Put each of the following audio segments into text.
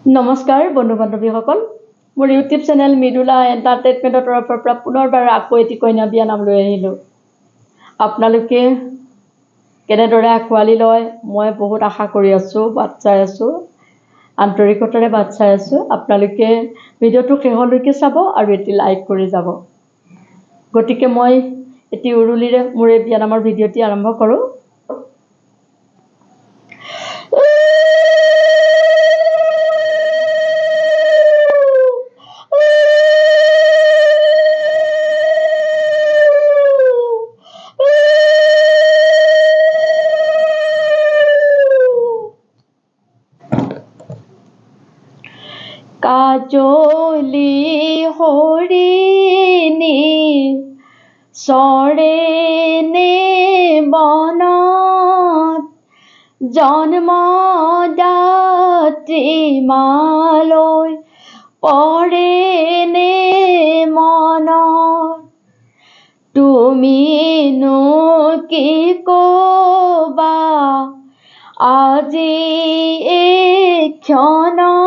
নমস্কাৰ বন্ধু বান্ধৱীসকল মোৰ ইউটিউব চেনেল মৃদুলা এণ্টাৰটেইনমেণ্টৰ তৰফৰ পৰা পুনৰবাৰ আকৌ এটি কইনা বিয়া নাম লৈ আহিলোঁ। আপোনালোকে কেনেদৰে আঁকোৱালি লয় মই বহুত আশা কৰি আছোঁ বাট চাই আছোঁ আন্তৰিকতাৰে বাট চাই আছোঁ। আপোনালোকে ভিডিঅ'টো শেষলৈকে চাব আৰু এটি লাইক কৰি যাব। গতিকে মই এটি উৰুলিৰে মোৰ এই বিয়ানামৰ ভিডিঅ'টি আৰম্ভ কৰোঁ। কাজলি হৰিণী চৰেনে বনত জন্মদাত্ৰী মালৈ পৰেনে মনত তুমিনো কি ক'বা আজি এই ক্ষণত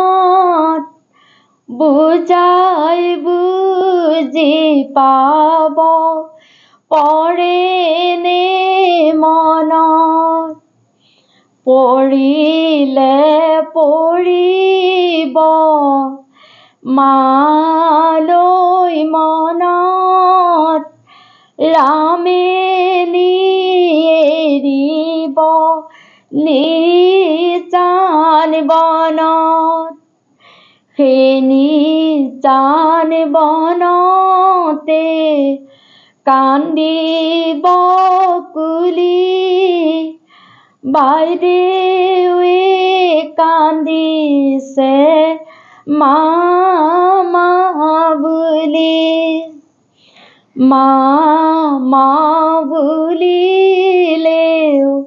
বুজাই বুজি পাব পৰেনে মনত পৰিলে পৰিব মালৈ মনত। ৰামে এৰিব নিজান বনত। সেই নিজান বনতে কান্দিব কুলি। বাইদেৱে কান্দিছে মামা বুলি। মামা বুলিলেও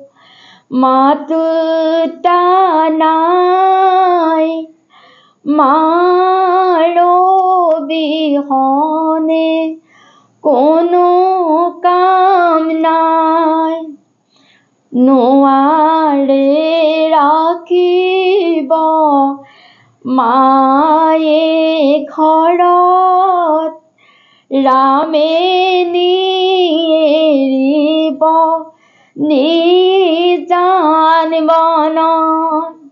মাতুতা নাই মাৰো বিহনে কোনো কাম নাই। নোৱাৰে ৰাখিব মায়ে ঘৰত ৰামে নিৰিব নিজান বনত।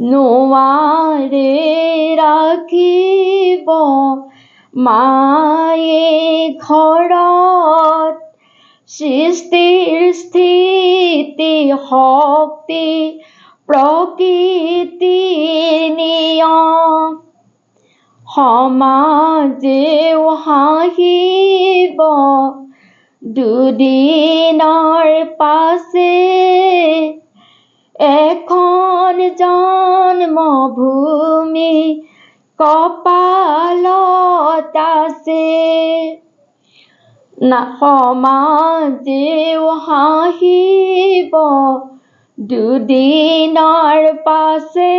নোৱাৰে ৰাখিব মায়ে ঘৰত সৃষ্টিৰ স্থিতি শক্তি প্ৰকৃতিৰ নিয়ম সমাজেও হাঁহিব দুদিনৰ পাছে এখন জন্মভূমি কপালত আছে না সমাজেও হাঁহিব দুদিনৰ পাছে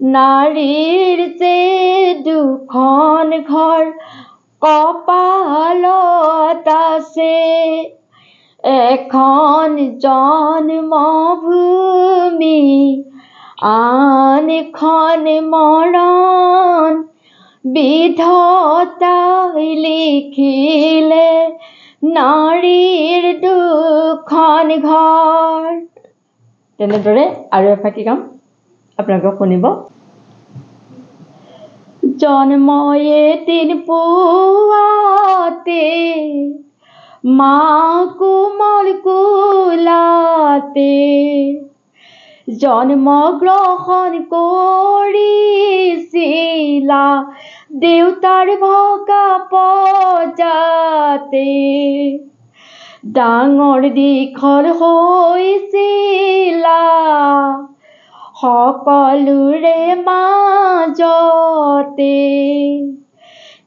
নাৰীৰ যে দুখন ঘৰ কপালত আছে এখন জন্মভূমি আনখন মৰণ বিধতাই লিখিলে নাৰীৰ দুখন ঘৰ তেনেদৰে আৰু এফাকি কাম আপোনালোকে শুনিব। জন্ময়ে এদিন পুৱাতে মা কোমল কোলাতে জন্মগ্ৰহণ কৰিছিলা দেউতাৰ ভগা পজাতে। ডাঙৰ দীঘল হৈছিলা সকলোৰে মাজতে।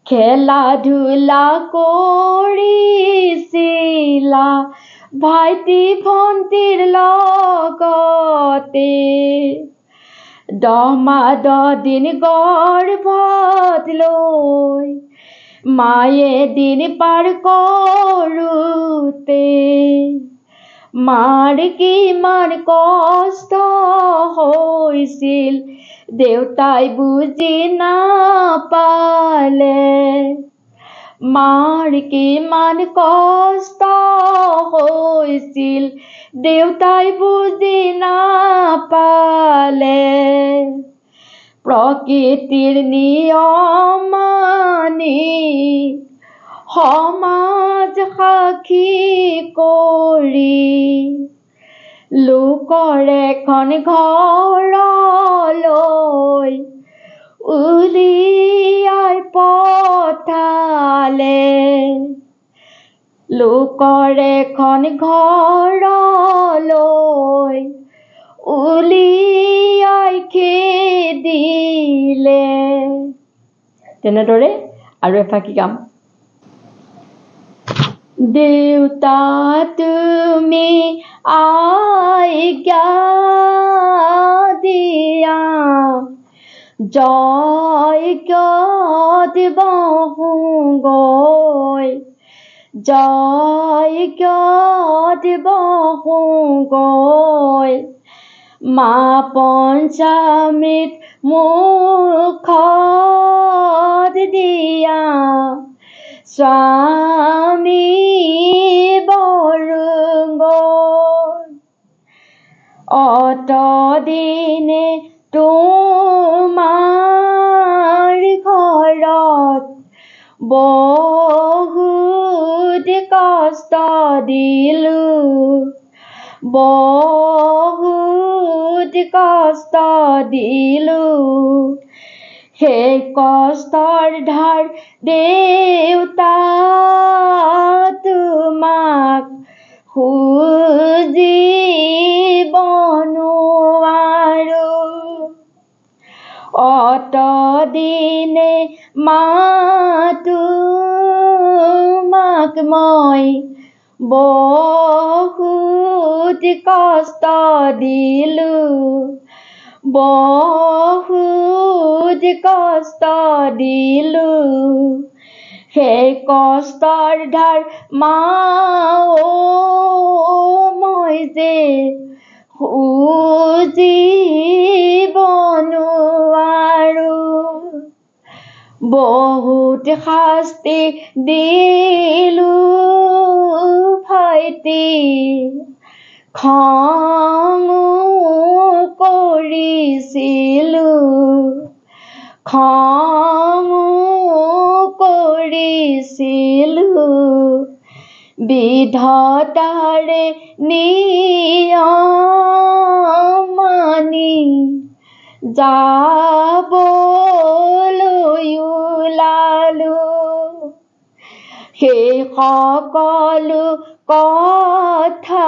খেলা ধূলা কৰিছিলা ভাইটি ভণ্টিৰ লগতে। দহ মাহ দহ দিন গৰ্ভত লৈ মায়ে দিন পাৰ কৰোঁতে মাৰ কিমান কষ্ট হৈছিল দেউতাই বুজি নাপালে মাৰ কিমান কষ্ট হৈছিল দেউতাই বুজি নাপালে। প্ৰকৃতিৰ নিয়ম সমাজ সাক্ষী কৰি লোকৰ এখন ঘৰলৈ উলিয়াই পঠালে লোকৰ এখন ঘৰলৈ উলিয়াই খেদিলে তেনেদৰে আৰু এফাকি গাম। দেউতা তুমি আজ্ঞা দিয়া জয় বহোগৈ জয় বহোগৈ মা পঞ্চামৃত মুখত দিয়া স্বামী বৰুঙ্গ অতদিনে তোমাৰ ঘৰত বহুত কষ্ট দিলো। বহুত কষ্ট দিলো। সেই কষ্টৰ ধাৰ দেউতা তোমাক খুজিব অতদিনে মা তোমাক মই বহুত কষ্ট দিলো, বহুত কষ্ট দিলো। সেই কষ্টৰ ধাৰ মা মই যে খুজিব নোৱাৰো বহুত শাস্তি দিলো ভাইটি। খঙো কৰিছিলো খঙো কৰিছিলো বিধতাৰে নিয়ম মানি যাবলৈ ওলালো সেই সকলো কথা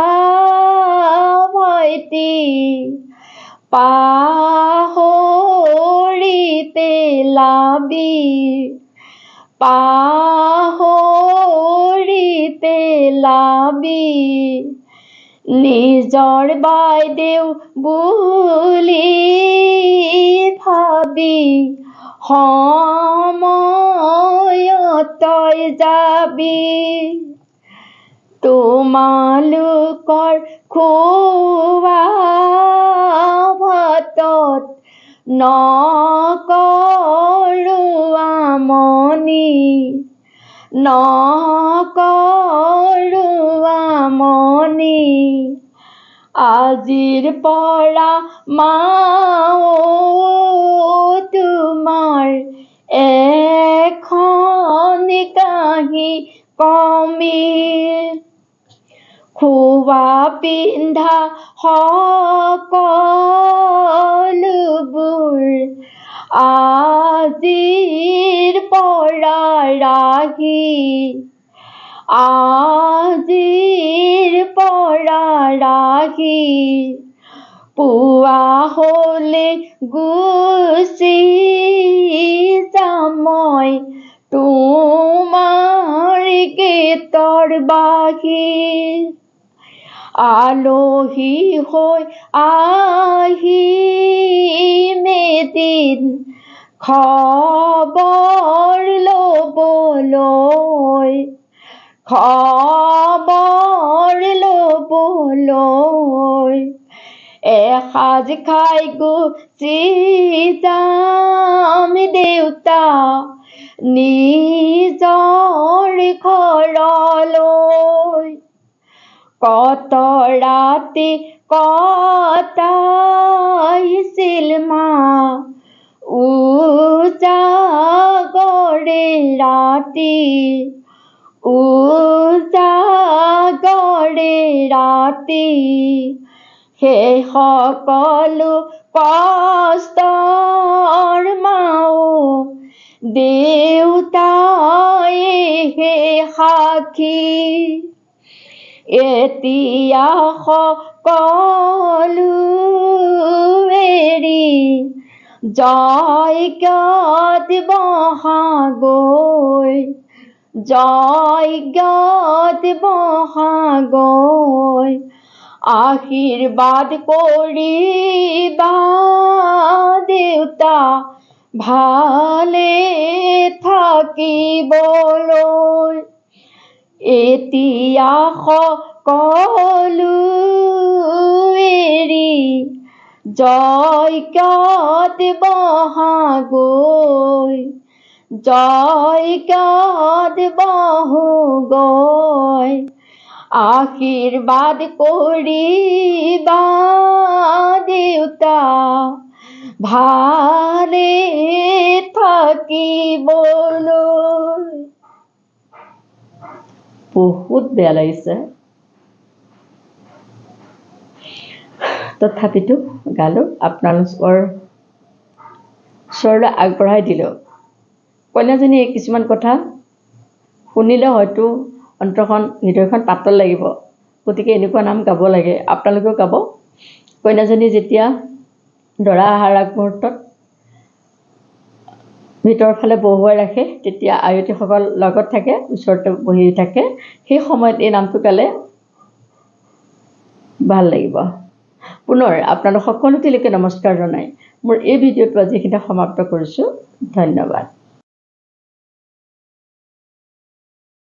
ভাইটি পাহৰি পেলাবি পাহৰি পেলাবি নিজৰ বাইদেউ বুলি ভাবি সময়ত তই যাবি। তোমালোকৰ খোৱা ভাতত নকৰো আমনি নকৰো আমনি আজিৰ পৰা মা তোমাৰ এখন কাহি কমি খোৱা পিন্ধা সকলোবোৰ আজিৰ পৰা ৰাখি আজিৰ পৰা ৰাখি পুৱা হলে গুচি যাম মই তোমাৰ গীতৰ বাহিৰ আলহী হৈ আহিম এদিন খবৰ ল'বলৈ খবৰ ল'বলৈ এসাঁজ খাই গুচি যাম দেউতা নিজৰ ঘৰলৈ কত ৰাতি কটাইছিল মা উজাগৰে ৰাতি উজাগৰে ৰাতি সেই সকলো কষ্টৰ মাও দেউতাই হে সাক্ষী এতিয়া সকলো এৰি যজ্ঞত বহাগৈ যজ্ঞত বহাগৈ আশীৰ্বাদ কৰিবা দেউতা ভালে থাকিবলৈ এতিয়া সকলো এৰি যজ্ঞত বহাগৈ যজ্ঞত বহোগৈ আশীৰ্বাদ কৰিবা দেউতা ভালে থাকিবলৈ বহুত বেয়া লাগিছে। তথাপিতো গালোঁ আপোনালোকৰ ওচৰলৈ আগবঢ়াই দিলোঁ। কইনাজনীয়ে কিছুমান কথা শুনিলে হয়তো অন্তৰখন হৃদয়খন পাতল লাগিব। গতিকে এনেকুৱা নাম গাব লাগে। আপোনালোকেও গাব। কইনাজনী যেতিয়া দৰা অহাৰ আগমুহূৰ্তত ভিতৰৰ ফালে বহুৱাই ৰাখে তেতিয়া আয়তীসকল লগত থাকে ওচৰতে বহি থাকে সেই সময়ত এই নামটো গালে ভাল লাগিব। পুনৰ আপোনালোক সকলোটিলৈকে নমস্কাৰ জনাই মোৰ এই ভিডিঅ'টো আজি এইখিনিতে সমাপ্ত কৰিছোঁ। ধন্যবাদ।